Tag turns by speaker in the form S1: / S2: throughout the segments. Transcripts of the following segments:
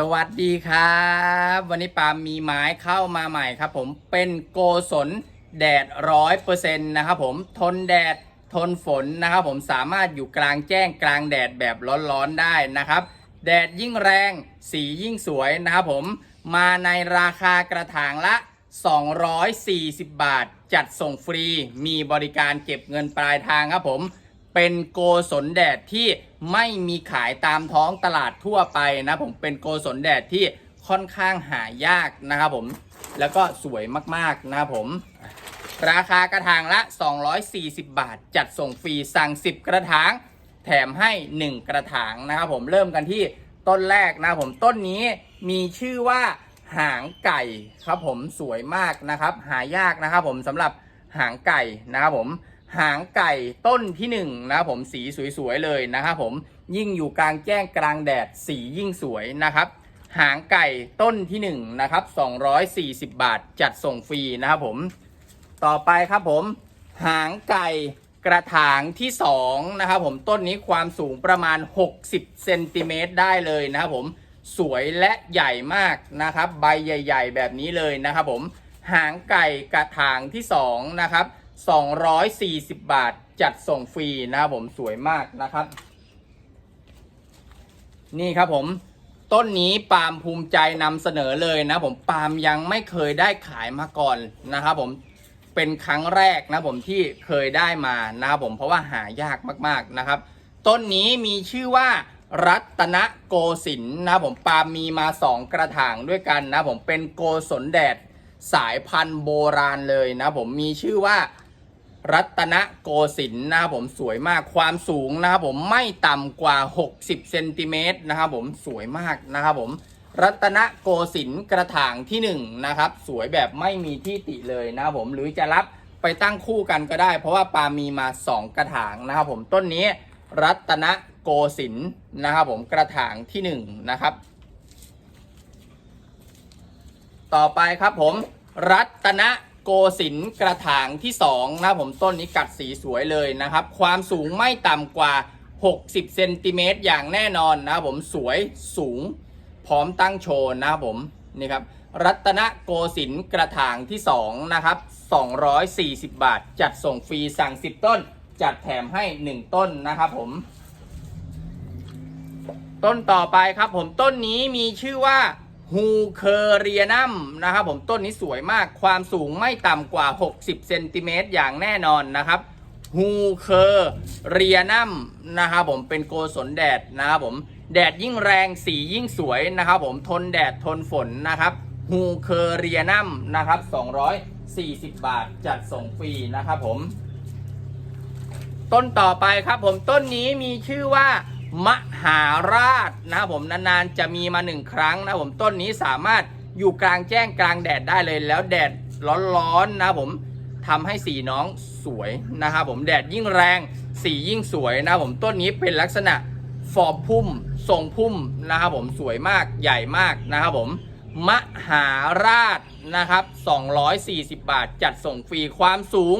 S1: สวัสดีครับ วันนี้ปาล์มมีไม้เข้ามาใหม่ครับผมเป็นโกศลแดดร้อยเปอร์เซ็นต์นะครับผมทนแดดทนฝนนะครับผมสามารถอยู่กลางแจ้งกลางแดดแบบร้อนๆได้นะครับ แดดยิ่งแรงสียิ่งสวยนะครับผมมาในราคากระถางละ 240 บาท จัดส่งฟรีมีบริการเก็บเงินปลายทางครับผม เป็นโกศลแดดที่ไม่มีขายตามท้องตลาดทั่วไปนะผมเป็นโกศลแดดที่ค่อนข้างหายากนะครับผมแล้วก็สวยมากๆนะครับผมราคากระถางละ 240 บาท จัดส่งฟรีสั่ง 10 กระถาง แถมให้ 1 กระถางนะครับผมเริ่มกันที่ต้นแรกนะผมต้นนี้มีชื่อว่าหางไก่ครับผมสวยมากนะครับ หายากนะครับผมสำหรับหางไก่นะครับผม หางไก่ต้นที่1นงนะครับผมสีสวยๆเลยนะครับผมยิ่งอยู่กลางแจ้งกลางแดดสียิ่งสวยนะครับหางไก่ต้นที่1นงนะครับ240 บาทจัดส่งฟรีนะครับผมต่อไปครับผม หางไก่กระถางที่2นะครับผมต้นนี้ความสูงประมาณ 60เซนติเมตรได้เลยนะครับผมสวยและใหญ่มากนะครับใบใหญ่ ๆ แบบนี้เลยนะครับผมหางไก่กระถางที่2นะครับ 240 บาทจัดส่งฟรีนะครับผมสวยมากนะครับ นี่ครับผม ต้นนี้ปาล์มภูมิใจนำเสนอเลยนะผมปาล์มยังไม่เคยได้ขายมาก่อนนะครับผมเป็นครั้งแรกนะผมที่เคยได้มานะครับผมเพราะว่าหายากมากๆนะครับ ต้นนี้มีชื่อว่ารัตนโกสินนะผมปาล์มมีมา 2 กระถางด้วยกันนะผมเป็นโกศลแดดสายพันธุ์โบราณเลยนะผมมีชื่อว่า รัตนโกสินทร์นะครับผมสวยมากความสูงนะครับผมไม่ต่ำกว่า 60เซนติเมตรนะครับผมสวยมากนะครับผมรัตนโกสินทร์กระถางที่1นงนะครับสวยแบบไม่มีที่ติเลยนะครับผมหรือจะรับไปตั้งคู่กันก็ได้ เพราะว่าปามีมา 2 กระถางนะครับผมต้นนี้รัตนโกสินทร์นะครับผมกระถางที่1นงนะครับ ต่อไปครับผมรัตน โกสินกระถางที่2นะผมต้นนี้กัดสีสวยเลยนะครับ ความสูงไม่ต่ำกว่า 60เซนติเมตรอย่างแน่นอนนะผมสวยสูง พร้อมตั้งโชว์นะผมนี่ครับรัตนโกสินกระถางที่2นะครับ240 บาท จัดส่งฟรีสั่ง 10 ต้น จัดแถมให้ 1 ต้นนะครับผม ต้นต่อไปครับผมต้นนี้มีชื่อว่า ฮูเคเรียนัมนะครับผมต้นนี้สวยมากความสูงไม่ต่ำกว่า 60เซนติเมตรอย่างแน่นอนนะครับฮูเคเรียนัมนะครับผมเป็นโกศลแดดนะครับผมแดดยิ่งแรงสียิ่งสวยนะครับผมทนแดดทนฝนนะครับฮูเคเรียนัมนะครับ240 บาทจัดส่งฟรีนะครับผม ต้นต่อไปครับผมต้นนี้มีชื่อว่า มหาราชนะครับผมนานๆจะมีมาหนึ่งครั้งนะผมต้นนี้สามารถอยู่กลางแจ้งกลางแดดได้เลยแล้วแดดร้อนๆนะผมทำให้สีน้องสวยนะครับผมแดดยิ่งแรงสียิ่งสวยนะผมต้นนี้เป็นลักษณะฟอร์มพุ่มทรงพุ่มนะครับผมสวยมากใหญ่มากนะครับผมมหาราชนะครับ 240 บาท จัดส่งฟรีความสูง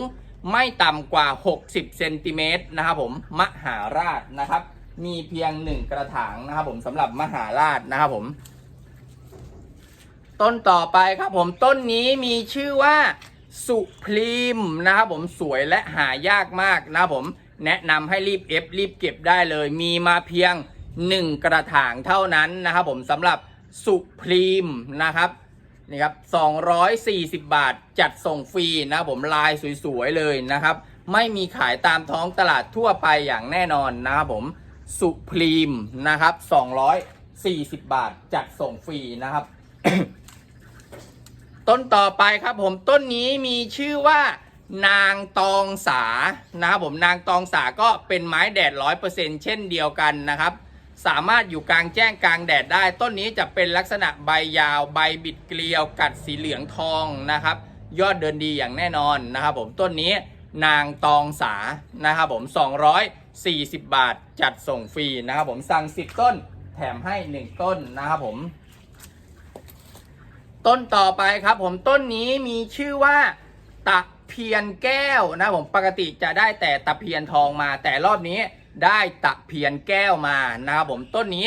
S1: ไม่ต่ำกว่า 60 เซนติเมตรนะครับผม มหาราชนะครับ มีเพียงหนึ่งกระถางนะครับผมสำหรับมหาราชนะครับผม ต้นต่อไปครับผมต้นนี้มีชื่อว่าสุพรีมนะครับผมสวยและหายากมากนะครับผมแนะนำให้รีบเอฟรีบเก็บได้เลย มีมาเพียง1กระถางเท่านั้นนะครับผมสำหรับสุพรีมนะครับนี่ครับ 240 บาทจัดส่งฟรีนะครับผมลายสวยๆเลยนะครับ ไม่มีขายตามท้องตลาดทั่วไปอย่างแน่นอนนะครับผม สุพรีมนะครับ240บาท จัดส่งฟรีนะครับ ต้นต่อไปครับผมต้นนี้มีชื่อว่านางตองสานะครับผมนางตองสาก็เป็นไม้แดดร้อยเปอร์เซ็นเช่นเดียวกันนะครับ สามารถอยู่กลางแจ้งกลางแดดได้ ต้นนี้จะเป็นลักษณะใบยาว ใบบิดเกลียว กัดสีเหลืองทองนะครับ ยอดเดินดีอย่างแน่นอนนะครับ ผมต้นนี้นางตองสานะครับผม 40 บาทจัดส่งฟรีนะครับผมสั่ง 10 ต้นแถมให้ 1 ต้นนะครับผม ต้นต่อไปครับผมต้นนี้มีชื่อว่าตะเพียนแก้วนะผมปกติจะได้แต่ตะเพียนทองมา แต่รอบนี้ได้ตะเพียนแก้วมานะครับผมต้นนี้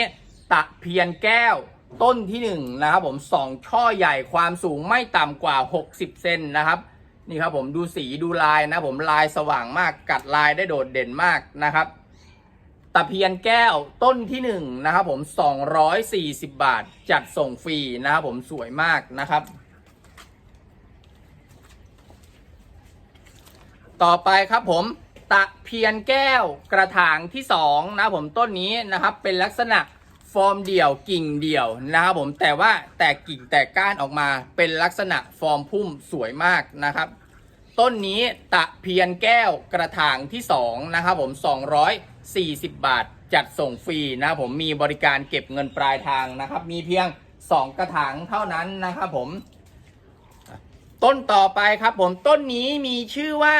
S1: ตะเพียนแก้วต้นที่1นะครับผมสองช่อใหญ่ความสูงไม่ต่ำกว่า 60 เซนนะครับ นี่ครับผมดูสีดูลายนะผมลายสว่างมากกัดลายได้โดดเด่นมากนะครับ ตะเพียนแก้วต้นที่1นะครับผม240บาทจัดส่งฟรีนะครับผมสวยมากนะครับ ต่อไปครับผมตะเพียนแก้วกระถางที่2นะผมต้นนี้นะครับเป็นลักษณะฟอร์มเดี่ยวกิ่งเดี่ยวนะครับผมแต่ว่าแตกกิ่งแตกก้านออกมาเป็นลักษณะฟอร์มพุ่มสวยมากนะครับ ต้นนี้ตะเพียนแก้วกระถางที่2นะครับผม 240 บาทจัดส่งฟรีนะครับผมมีบริการเก็บเงินปลายทางนะครับ มีเพียง 2 กระถางเท่านั้นนะครับผม ต้นต่อไปครับผมต้นนี้มีชื่อว่า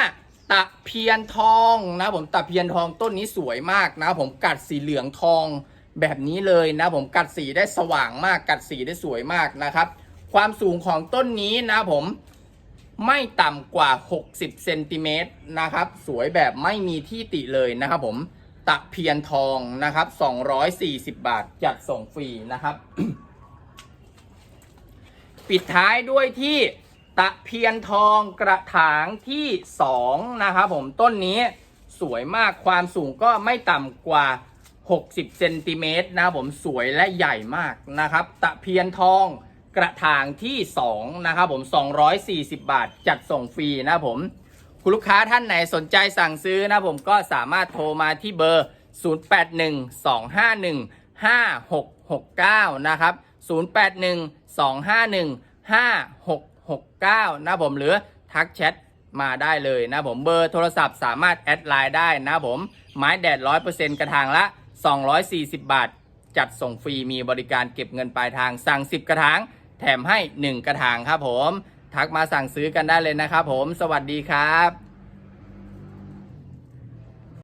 S1: ตะเพียนทองนะผมตะเพียนทองต้นนี้สวยมากนะผมกัดสีเหลืองทองแบบนี้เลยนะผมกัดสีได้สว่างมากกัดสีได้สวยมากนะครับ ความสูงของต้นนี้นะผม ไม่ต่ำกว่า 60เซนติเมตรนะครับ สวยแบบไม่มีที่ติเลยนะครับผมตะเพียนทองนะครับ 240 บาทจัดส่งฟรีนะครับ ปิดท้ายด้วยที่ตะเพียนทองกระถางที่ 2 นะครับผมต้นนี้สวยมากความสูงก็ไม่ต่ำกว่า 60เซนติเมตรนะผมสวยและใหญ่มากนะครับ ตะเพียนทอง กระถางที่ 2 นะครับผม 240 บาท จัดส่งฟรีนะผม คุณลูกค้าท่านไหนสนใจสั่งซื้อนะผมก็สามารถโทรมาที่เบอร์ 0812515669 นะครับ 0812515669 นะผมหรือทักแชทมาได้เลยนะผมเบอร์โทรศัพท์สามารถแอดไลน์ได้นะผม ไม้แดด 100%กระถางละ 240 บาท จัดส่งฟรีมีบริการเก็บเงินปลายทางสั่ง 10 กระถาง แถมให้ 1 กระถางครับผม ทักมาสั่งซื้อกันได้เลยนะครับผม สวัสดีครับ